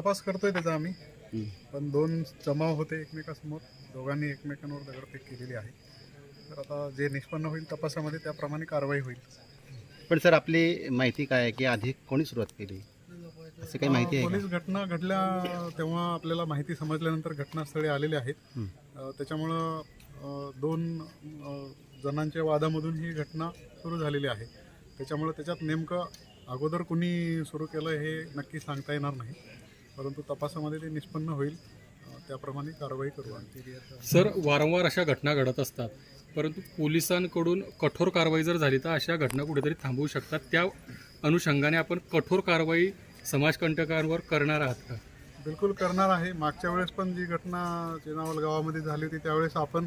तपास करतोय त्याचा आम्ही. पण दोन जमाव होते एकमेकासमोर. दोघांनी एकमेकांवर दगडफेक केलेली आहे. तर आता जे निष्पन्न होईल तपासामध्ये त्याप्रमाणे कारवाई होईल. पण सर आपली माहिती काय आहे की आधी कोणी सुरुवात केली? असं काही माहिती आहे पोलीस घटना घडल्या तेव्हा आपल्याला माहिती समजल्यानंतर घटनास्थळी आलेले आहेत. अ, त्याच्यामुळं अ, दोन अ, जणांच्या वादामधून ही घटना सुरू झालेली आहे. त्याच्यामुळं त्याच्यात नेमकं अगोदर कुणी सुरू केलं हे नक्की सांगता येणार नाही. परंतु तपासामध्ये ते निष्पन्न होईल. त्याप्रमाणे कारवाई करू आम्ही. सर वारंवार अशा घटना घडत असतात. परंतु पोलिसांकडून कठोर कारवाई जर झाली तर अशा घटना कुठेतरी थांबवू शकतात. त्या अनुषंगाने आपण कठोर कारवाई समाजकंटकांवर करणार आहात का? बिलकुल करणार आहे. मागच्या वेळेस पण जी घटना चेनावल गावामध्ये झाली होती त्यावेळेस आपण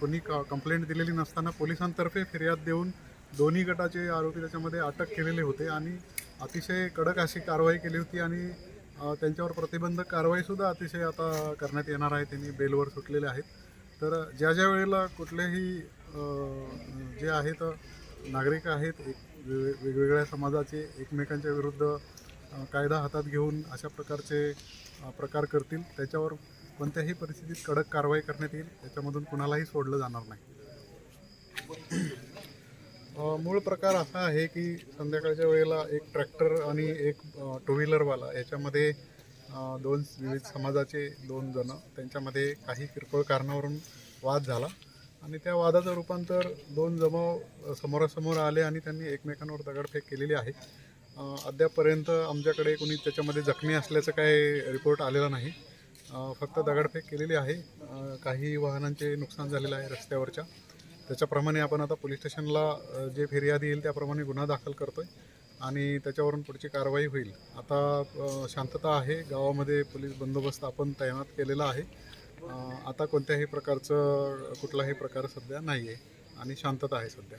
कोणी क कंप्लेंट दिलेली नसताना पोलिसांतर्फे फिर्याद देऊन दोन्ही गटाचे आरोपी त्याच्यामध्ये अटक केलेले होते आणि अतिशय कडक अशी कारवाई केली होती आणि त्यांच्यावर प्रतिबंधक कारवाईसुद्धा अतिशय आता करण्यात येणार आहे. त्यांनी बेलवर सुटलेले आहेत. तर ज्या ज्या वेळेला कुठलेही जे आहेत नागरिक आहेत एक वेगवेगळ्या समाजाचे एकमेकांच्या विरुद्ध कायदा हातात घेऊन अशा प्रकारचे प्रकार करतील त्याच्यावर कोणत्याही परिस्थितीत कडक कारवाई करण्यात येईल त्याच्यामधून कुणालाही सोडलं जाणार नाही. मूळ प्रकार असा आहे की संध्याकाळच्या वेळेला एक ट्रॅक्टर आणि एक टू व्हीलरवाला याच्यामध्ये दोन विविध समाजाचे दोन जण त्यांच्यामध्ये काही किरकोळ कारणावरून वाद झाला. आणि त्या वादाचं रूपांतर दोन जमाव समोरासमोर आले आणि त्यांनी एकमेकांवर दगडफेक केलेली आहे. अद्यापपर्यंत आमच्याकडे कोणी त्याच्यामध्ये जखमी असल्याचं काही रिपोर्ट आलेला नाही. फक्त दगडफेक केलेली आहे. काही वाहनांचे नुकसान झालेलं आहे रस्त्यावरच्या. त्याच्याप्रमाणे आपण आता पोलीस स्टेशनला जे फिर्यादी येईल त्याप्रमाणे गुन्हा दाखल करतो आहे आणि त्याच्यावरून पुढची कारवाई होईल. आता शांतता आहे. गावामध्ये पोलीस बंदोबस्त आपण तैनात केलेला आहे. आता कोणत्याही प्रकारचं कुठलाही प्रकार सध्या नाही आहे आणि शांतता आहे सध्या.